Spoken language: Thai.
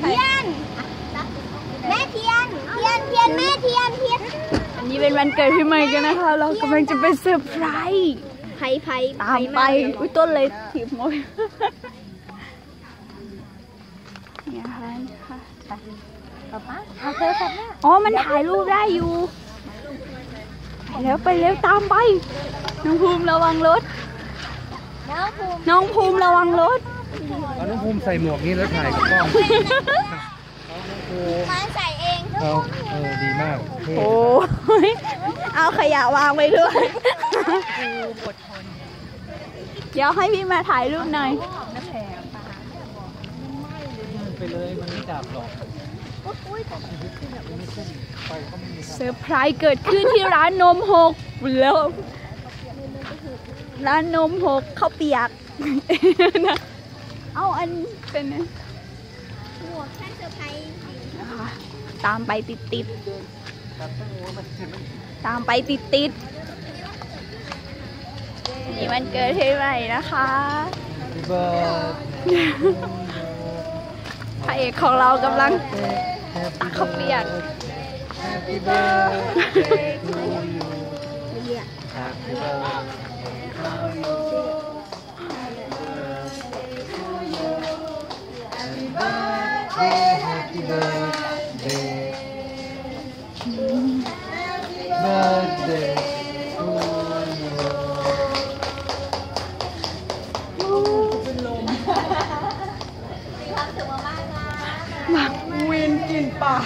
เทียน แม่เทียน เทียนเทียนแม่เทียนเทียน อันนี้เป็นวันเกิดพี่ใหม่กันนะคะ เรากำลังจะไปเซอร์ไพรส์ไผ่ไผ่ตามไป อุ้ยต้นเลยถีบหมดเนี่ยค่ะค่ะป๊าป๊าเอาเธอสับแม่อ๋อ มันถ่ายรูปได้อยู่ ไปแล้วไปเร็วตามไป น้องภูมิระวังรถ น้องภูมิน้องภูมิระวังรถ เอาน้องภูมิใส่หมวกนี้แล้วถ่ายกับกล้องโอ้มาใส่เองเอาเออดีมากเท่โอ้ยเอาขยะวางไปด้วย เดี๋ยวให้พี่มาถ่ายรูปหน่อย ไปเลยมันไม่จับหรอกเซอร์ไพรส์เกิดขึ้นที่ร้านนมหกแล้ว ร้านนมหกข้าวเปียกนะ เอาอันเป็นไงหมวกท่านเซอร์ไพรส์นะคะตามไปติดติดๆตามไปติดติดๆนี่มันเกิดที่ไหนนะคะพี่เบิร์ดพระเอกของเรากำลังตักข้าวเปียก Happy birthday to you birthday, happy birthday. Birthday. Win in park.